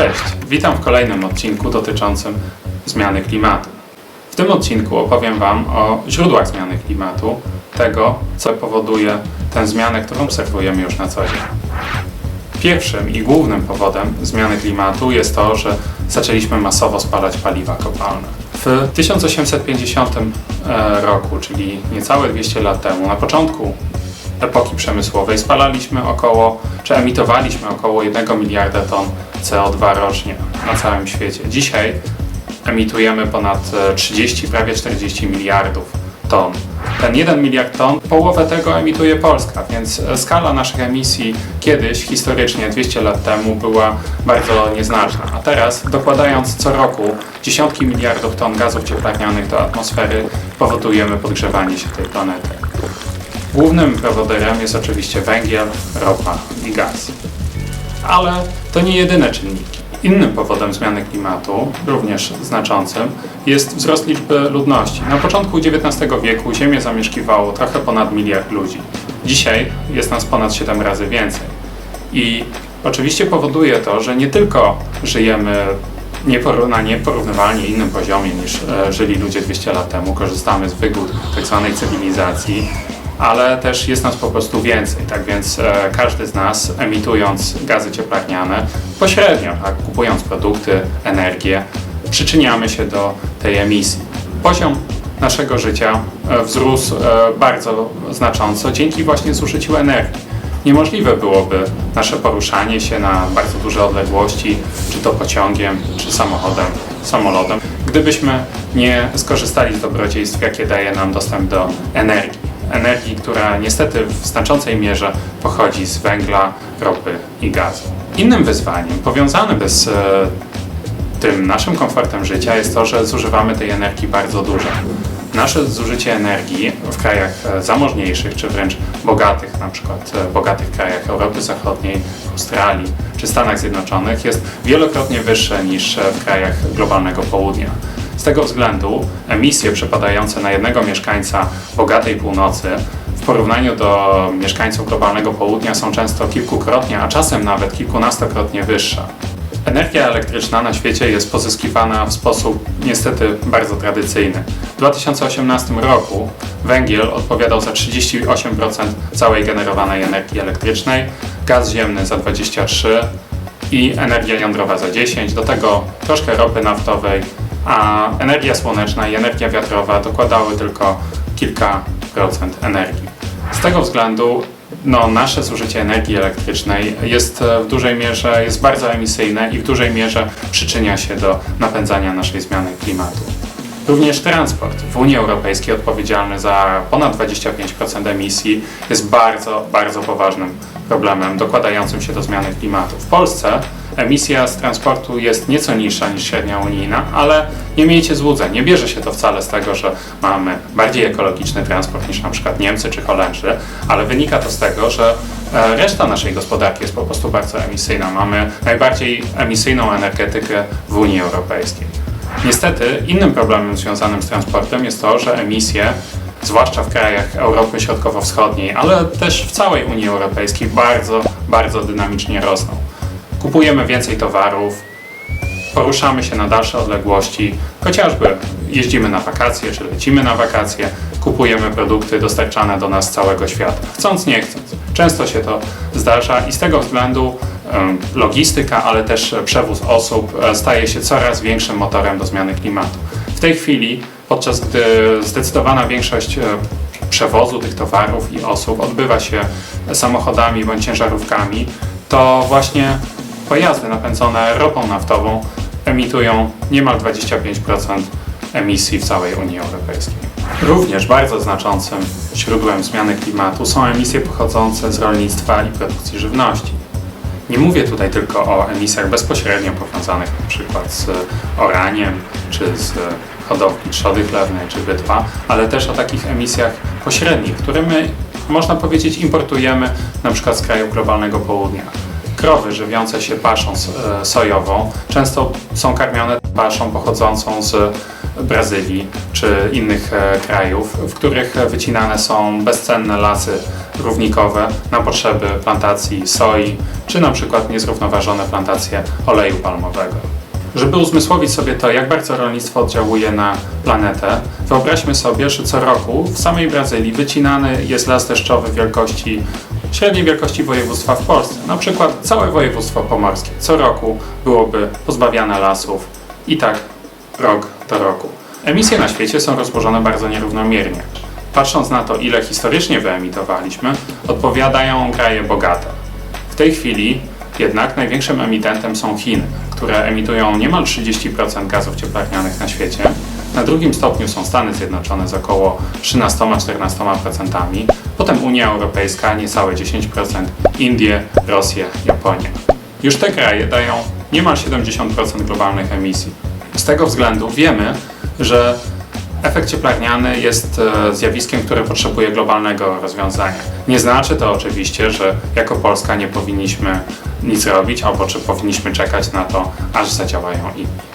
Cześć, witam w kolejnym odcinku dotyczącym zmiany klimatu. W tym odcinku opowiem Wam o źródłach zmiany klimatu, tego, co powoduje tę zmianę, którą obserwujemy już na co dzień. Pierwszym i głównym powodem zmiany klimatu jest to, że zaczęliśmy masowo spalać paliwa kopalne. W 1850 e, roku, czyli niecałe 200 lat temu, na początku epoki przemysłowej spalaliśmy około, czy emitowaliśmy około 1 miliarda ton CO2 rocznie na całym świecie. Dzisiaj emitujemy ponad e, 30, prawie 40 miliardów ton. Ten 1 miliard ton, połowę tego emituje Polska, więc e, skala naszych emisji kiedyś, historycznie 200 lat temu, była bardzo nieznaczna. A teraz, dokładając co roku dziesiątki miliardów ton gazów cieplarnianych do atmosfery, powodujemy podgrzewanie się tej planety. Głównym prowodyrem jest oczywiście węgiel, ropa i gaz. Ale to nie jedyne czynniki. Innym powodem zmiany klimatu, również znaczącym, jest wzrost liczby ludności. Na początku XIX wieku Ziemię zamieszkiwało trochę ponad miliard ludzi. Dzisiaj jest nas ponad 7 razy więcej. I oczywiście powoduje to, że nie tylko żyjemy na nieporównywalnie innym poziomie niż e, żyli ludzie 200 lat temu, korzystamy z wygód tzw. cywilizacji, ale też jest nas po prostu więcej. Tak więc e, każdy z nas emitując gazy cieplarniane pośrednio, tak, kupując produkty, energię, przyczyniamy się do tej emisji. Poziom naszego życia e, wzrósł e, bardzo znacząco dzięki właśnie zużyciu energii. Niemożliwe byłoby nasze poruszanie się na bardzo duże odległości, czy to pociągiem, czy samochodem, samolotem, gdybyśmy nie skorzystali z dobrodziejstw, jakie daje nam dostęp do energii. Energii, która niestety w znaczącej mierze pochodzi z węgla, ropy i gazu. Innym wyzwaniem powiązanym z e, tym naszym komfortem życia jest to, że zużywamy tej energii bardzo dużo. Nasze zużycie energii w krajach e, zamożniejszych, czy wręcz bogatych, na przykład e, bogatych krajach Europy Zachodniej, Australii czy Stanach Zjednoczonych jest wielokrotnie wyższe niż w krajach globalnego południa. Z tego względu emisje przypadające na jednego mieszkańca bogatej północy w porównaniu do mieszkańców globalnego południa są często kilkukrotnie, a czasem nawet kilkunastokrotnie wyższe. Energia elektryczna na świecie jest pozyskiwana w sposób niestety bardzo tradycyjny. W 2018 roku węgiel odpowiadał za 38% całej generowanej energii elektrycznej, gaz ziemny za 23% i energia jądrowa za 10%, do tego troszkę ropy naftowej, a energia słoneczna i energia wiatrowa dokładały tylko kilka procent energii. Z tego względu no, nasze zużycie energii elektrycznej jest e, w dużej mierze, jest bardzo emisyjne i w dużej mierze przyczynia się do napędzania naszej zmiany klimatu. Również transport w Unii Europejskiej odpowiedzialny za ponad 25% emisji jest bardzo, bardzo poważnym problemem dokładającym się do zmiany klimatu. W Polsce emisja z transportu jest nieco niższa niż średnia unijna, ale nie miejcie złudzeń, nie bierze się to wcale z tego, że mamy bardziej ekologiczny transport niż na przykład Niemcy czy Holendrzy, ale wynika to z tego, że e, reszta naszej gospodarki jest po prostu bardzo emisyjna. Mamy najbardziej emisyjną energetykę w Unii Europejskiej. Niestety innym problemem związanym z transportem jest to, że emisje, zwłaszcza w krajach Europy Środkowo-Wschodniej, ale też w całej Unii Europejskiej bardzo, bardzo dynamicznie rosną. Kupujemy więcej towarów, poruszamy się na dalsze odległości, chociażby jeździmy na wakacje czy lecimy na wakacje, kupujemy produkty dostarczane do nas z całego świata, chcąc nie chcąc. Często się to zdarza i z tego względu logistyka, ale też przewóz osób e, staje się coraz większym motorem do zmiany klimatu. W tej chwili, podczas gdy zdecydowana większość e, przewozu tych towarów i osób odbywa się samochodami bądź ciężarówkami, to właśnie pojazdy napędzone ropą naftową emitują niemal 25% emisji w całej Unii Europejskiej. Również bardzo znaczącym źródłem zmiany klimatu są emisje pochodzące z rolnictwa i produkcji żywności. Nie mówię tutaj tylko o emisjach bezpośrednio powiązanych przykład z oraniem, czy z hodowli trzody chlewnej, czy bytwa, ale też o takich emisjach pośrednich, które my, można powiedzieć, importujemy przykład z krajów globalnego południa. Krowy żywiące się paszą e, sojową często są karmione paszą pochodzącą z Brazylii czy innych e, krajów, w których wycinane są bezcenne lasy równikowe na potrzeby plantacji soi, czy na przykład niezrównoważone plantacje oleju palmowego. Żeby uzmysłowić sobie to, jak bardzo rolnictwo oddziałuje na planetę, wyobraźmy sobie, że co roku w samej Brazylii wycinany jest las deszczowy wielkości średniej wielkości województwa w Polsce. Na przykład całe województwo pomorskie co roku byłoby pozbawiane lasów i tak rok do roku. Emisje na świecie są rozłożone bardzo nierównomiernie. Patrząc na to, ile historycznie wyemitowaliśmy, odpowiadają kraje bogate. W tej chwili jednak największym emitentem są Chiny, które emitują niemal 30% gazów cieplarnianych na świecie. Na drugim stopniu są Stany Zjednoczone z około 13-14%, potem Unia Europejska niecałe 10%, Indie, Rosję, Japonię. Już te kraje dają niemal 70% globalnych emisji. Z tego względu wiemy, że efekt cieplarniany jest e, zjawiskiem, które potrzebuje globalnego rozwiązania. Nie znaczy to oczywiście, że jako Polska nie powinniśmy nic robić, albo czy powinniśmy czekać na to, aż zadziałają inni.